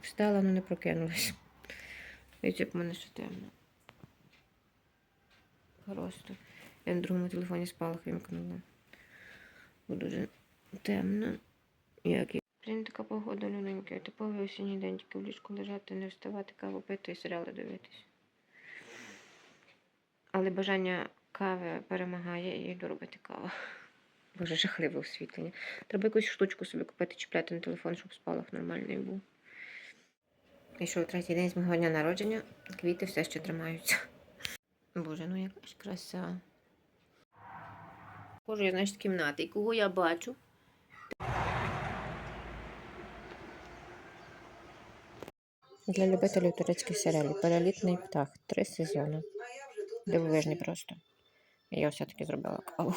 Встала, але не прокинулась. Дивіться, як в мене ще темно. Просто. Я на другому телефоні спалах вимкнула. Бо дуже темно. Як і. Блін, така погода люденька. Типовий осінній день, тільки в ліжку лежати, не вставати, каву пити і серіали дивитись. Але бажання кави перемагає і йду робити каву. Боже, жахливе освітлення. Треба якусь штучку собі купити, чіпляти на телефон, щоб спалах нормальний був. Пішов третій день з мого дня народження, квіти все ще тримаються. Боже, ну яка ж краса. Боже, я значить кімнати. І кого я бачу? Для любителів турецьких серіалів Перелітний птах. Три сезони. Дивовижний просто. Я все-таки зробила каву.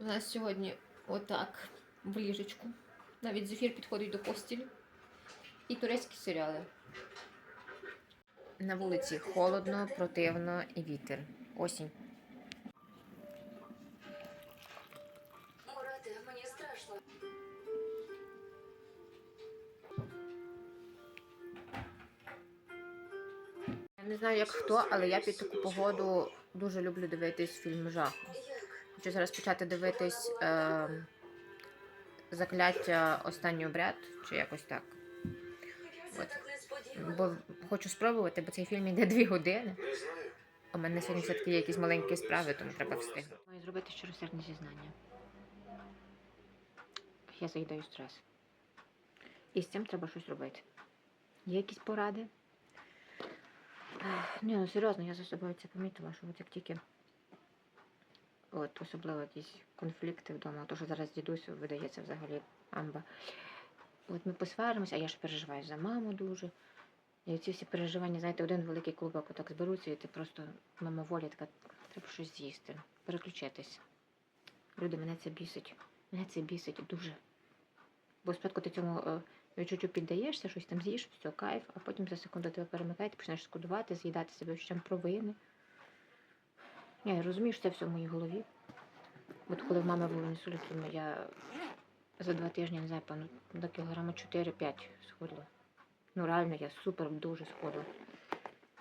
У нас сьогодні отак в ліжечку. Навіть зефір підходить до постілі. І турецькі серіали. На вулиці холодно, противно і вітер. Осінь. Мені страшно. Я не знаю, як хто, але я під таку погоду дуже люблю дивитись фільм жаху. Хочу зараз почати дивитись е, закляття останній обряд, чи якось так. От. Бо хочу спробувати, бо цей фільм йде дві години. У мене сьогодні все-таки є якісь маленькі справи, тому треба встигнути. Маю зробити щиросердне зізнання. Я заїдаю стрес. І з цим треба щось робити. Є якісь поради? Ні, ну серйозно, я за собою це помітила, що от як тільки от особливо якісь конфлікти вдома, то що зараз дідусь видається взагалі амба. От ми посваримося, а я ж переживаю за маму дуже. І ці всі переживання, знаєте, один великий клубок отак зберуться, і ти просто мимоволі така, треба щось з'їсти, переключитись. Люди, мене це бісить. Мене це бісить дуже. Бо спочатку ти цьому е, відчуттю піддаєшся, щось там з'їш, все, кайф, а потім за секунду тебе перемикає, ти почнеш шкодувати, з'їдати себе відчуттям провини. Я розумію, що це все в моїй голові. От коли в мами були інсульт, я за два тижні, не знаю, певно, до кілограма 4-5 схудла. Ну, реально, я супер дуже сходила.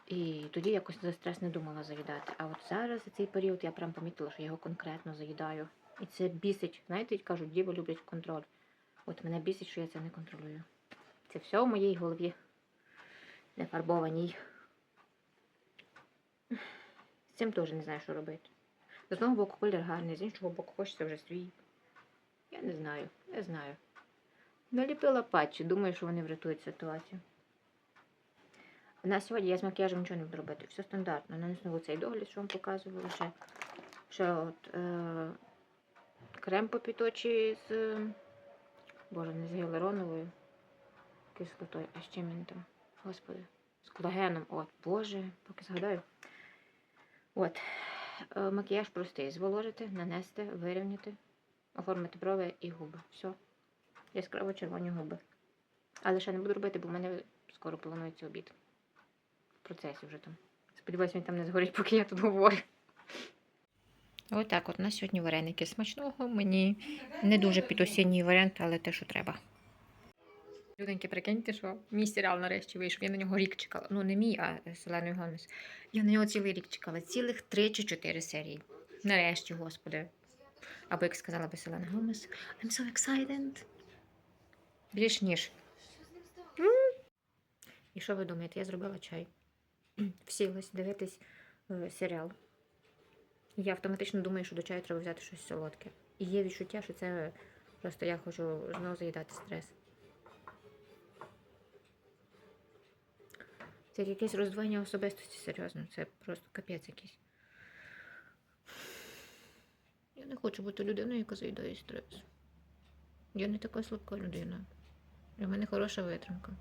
І тоді якось за стрес не думала заїдати. А от зараз за цей період я прям помітила, що я його конкретно заїдаю. І це бісить. Знаєте, кажуть, діви люблять контроль. От мене бісить, що я це не контролюю. Це все в моїй голові. Не фарбованій. З цим теж не знаю, що робити. З одного боку колір гарний, з іншого боку хочеться вже свій. Я не знаю, не знаю. Наліпила патчі, думаю, що вони врятують ситуацію. На сьогодні я з макіяжем нічого не буду робити. Все стандартно. Нанесу цей догляд, що вам показувала. Ще, ще от, е, крем по піточі з. Боже, не з гіалуроновою кислотою, а з чим він там? Господи, з колагеном. От, Боже, поки згадаю. От. Е, макіяж простий. Зволожити, нанести, вирівняти, оформити брови і губи. Все яскраво червоні губи. Але ще не буду робити, бо в мене скоро планується обід. В процесі вже там. Сподіваюсь, він там не згорить, поки я тут говорю. Отак от на сьогодні вареники смачного. Мені не дуже під осінній варіант, але те, що треба. Люденьки, прикиньте, що мій серіал нарешті вийшов. Я на нього рік чекала. Ну, не мій, а Селеної Гомес. Я на нього цілий рік чекала. Цілих три чи чотири серії. Нарешті, господи. Або як сказала би Селена Гомес, I'm so excited. Більш ніж. І що ви думаєте? Я зробила чай. Всілась дивитись е, серіал. Я автоматично думаю, що до чаю треба взяти щось солодке. І є відчуття, що це просто я хочу знову заїдати стрес. Це якесь роздвоєння особистості, серйозно. Це просто капець якийсь. Я не хочу бути людиною, яка заїдає стрес. Я не така слабка людина. В мене хороша витримка.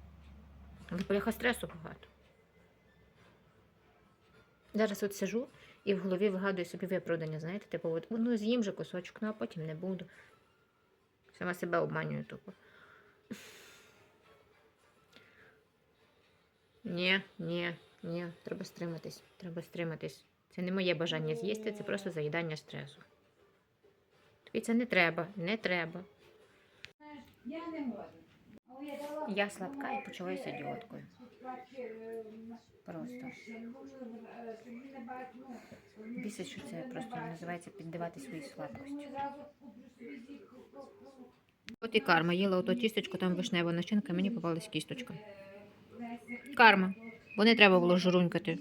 Але поляха стресу багато. Зараз от сижу і в голові вигадую собі виправдання, знаєте, типу, от, ну з'їм же кусочок, ну а потім не буду. Сама себе обманюю тупо. Ні, ні, ні, треба стриматись, треба стриматись. Це не моє бажання з'їсти, це просто заїдання стресу. Це не треба, не треба. Я не можу. Я слабка і почуваюся ідіоткою. Просто. Бісить, що це просто називається піддавати свої слабкості. От і карма. Їла ото тістечко, там вишнева начинка, мені попалась кісточка. Карма. Бо не треба було журунькати.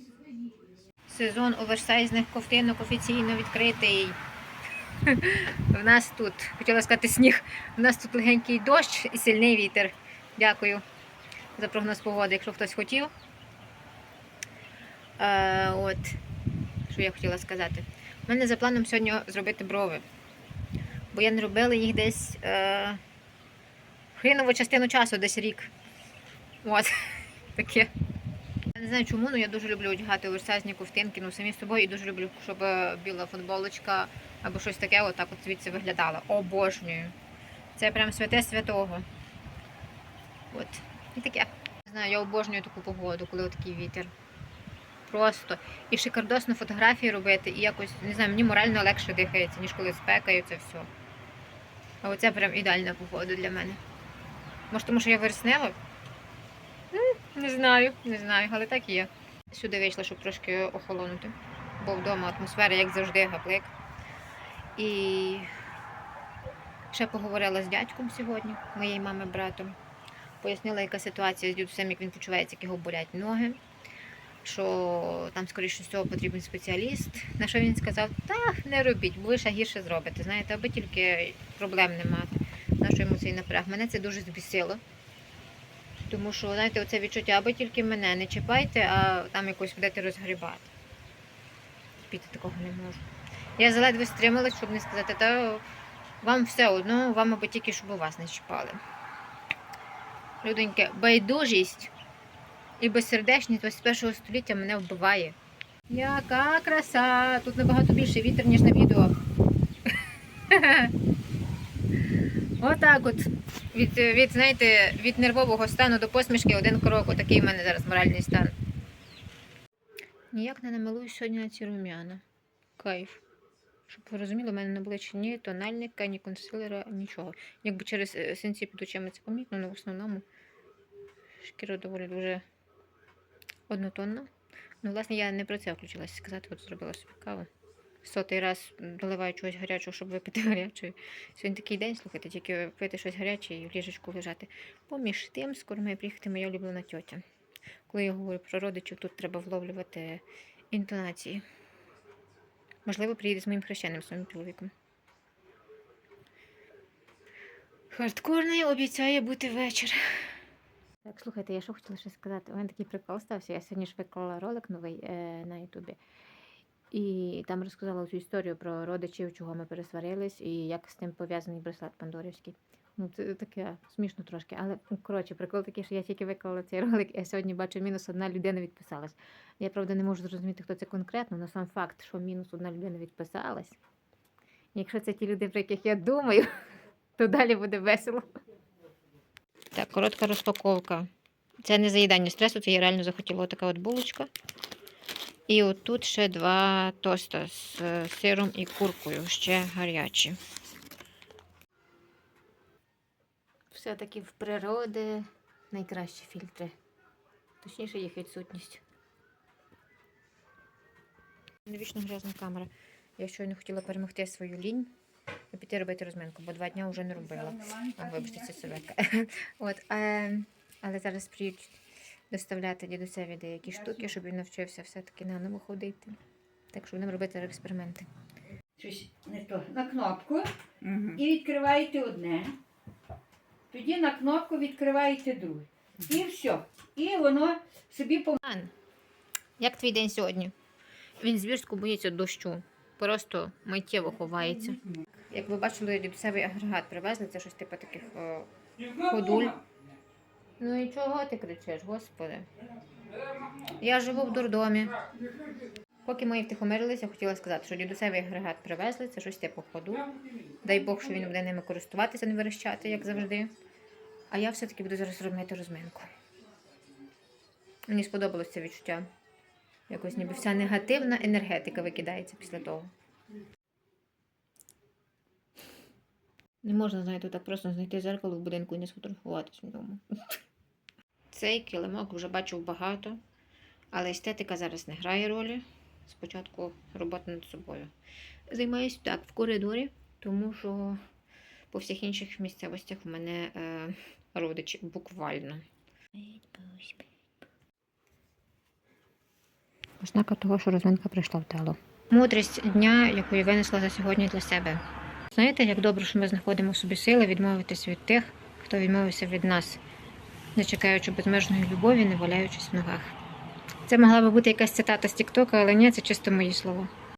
Сезон оверсайзних ковтинок офіційно відкритий. В нас тут, хотіла сказати сніг, у нас тут легенький дощ і сильний вітер. Дякую за прогноз погоди, якщо хтось хотів. Е, от, що я хотіла сказати. У мене за планом сьогодні зробити брови. Бо я не робила їх десь е, хрінову частину часу, десь рік. От, таке. Я не знаю чому, але я дуже люблю одягати оверсайзні ковтинки, ну самі з собою і дуже люблю, щоб е, біла футболочка або щось таке, отак от звідси виглядало. Обожнюю. Це прям святе святого. От. І таке. Не знаю, я обожнюю таку погоду, коли отакий вітер. Просто. І шикардосно фотографії робити, і якось, не знаю, мені морально легше дихається, ніж коли спекаю це все. А оце прям ідеальна погода для мене. Може, тому що я вереснева? Не знаю, не знаю, але так і є. Сюди вийшла, щоб трошки охолонути. Бо вдома атмосфера, як завжди, гаплик. І ще поговорила з дядьком сьогодні, моєї мами братом. Пояснила, яка ситуація з дідусем, як він почувається, як його болять ноги. Що там, скоріше всього, потрібен спеціаліст. На що він сказав, та не робіть, бо ви ще гірше зробите. Знаєте, аби тільки проблем не мати. На що йому цей напряг. Мене це дуже збісило. Тому що, знаєте, оце відчуття, аби тільки мене не чіпайте, а там якось будете розгрібати. Терпіти такого не можу. Я заледве стрималась, щоб не сказати, та вам все одно, вам аби тільки, щоб у вас не чіпали. Людоньки, байдужість і безсердечність 21 століття мене вбиває. Яка краса! Тут набагато більше вітер, ніж на відео. Отак от. Від, від, знаєте, від нервового стану до посмішки один крок. Отакий в мене зараз моральний стан. Ніяк не намилуюсь сьогодні на ці рум'яна. Кайф. Щоб ви розуміли, у мене на обличчі ні тональника, ні консилера, нічого. Якби через е, синці під очима це помітно, але в основному шкіра доволі дуже однотонна. Ну, власне, я не про це включилася сказати, от зробила собі каву. Сотий раз доливаю чогось гарячого, щоб випити гарячої. Сьогодні такий день, слухайте, тільки пити щось гаряче і в ліжечку лежати. Поміж тим, скоро має приїхати моя улюблена тьотя. Коли я говорю про родичів, тут треба вловлювати інтонації. Можливо, приїде з моїм хрещеним своїм чоловіком. Хардкорний обіцяє бути вечір. Так, слухайте, я що хотіла ще сказати. У мене такий прикол стався. Я сьогодні ж виклала ролик новий е, на Ютубі. І там розказала цю історію про родичів, чого ми пересварились, і як з тим пов'язаний браслет Пандорівський. Ну, це таке смішно трошки. Але ну, коротше, прикол такий, що я тільки виклала цей ролик, я сьогодні бачу, мінус одна людина відписалась. Я правда не можу зрозуміти, хто це конкретно, але сам факт, що мінус одна людина відписалась. Якщо це ті люди, про яких я думаю, то далі буде весело. Так, коротка розпаковка. Це не заїдання стресу, це я реально захотіла така от булочка. І отут ще два тоста з е, сиром і куркою, ще гарячі. Все-таки в природи найкращі фільтри. Точніше, їх відсутність. Невічно грязна камера. Я щойно хотіла перемогти свою лінь і піти робити розминку, бо два дні вже не робила. А, вибачте, це советка. От, е, але зараз приїдуть доставляти дідусеві деякі штуки, щоб він навчився все-таки наново ходити. Так що будемо робити експерименти. щось не то. На кнопку Угу. і відкриваєте одне. Тоді на кнопку відкриваєте друге. І все. І воно собі по Ан, як твій день сьогодні? Він звірську боїться дощу. Просто миттєво ховається. Як ви бачили, дідусевий агрегат привезли, це щось типу таких о, ходуль. Ну і чого ти кричиш, господи? Я живу в дурдомі. Поки ми втихомирилися, хотіла сказати, що дідусевий агрегат привезли, це щось типу ходу. Дай Бог, що він буде ними користуватися, не верещати, як завжди. А я все-таки буду зараз робити розминку. Мені сподобалось це відчуття. Якось ніби вся негативна енергетика викидається після того. Не можна, знаєте, так просто знайти зеркало в будинку і не сфотографуватись вдома. Цей килимок вже бачив багато, але естетика зараз не грає ролі. Спочатку робота над собою. Займаюся так в коридорі, тому що по всіх інших місцевостях в мене е, родичі буквально. Ознака того, що розвинка прийшла в тело. Мудрість дня, яку я винесла за сьогодні для себе. Знаєте, як добре, що ми знаходимо в собі сили відмовитись від тих, хто відмовився від нас, не чекаючи безмежної любові, не валяючись в ногах. Це могла би бути якась цитата з Тіктока, але ні, це чисто мої слова.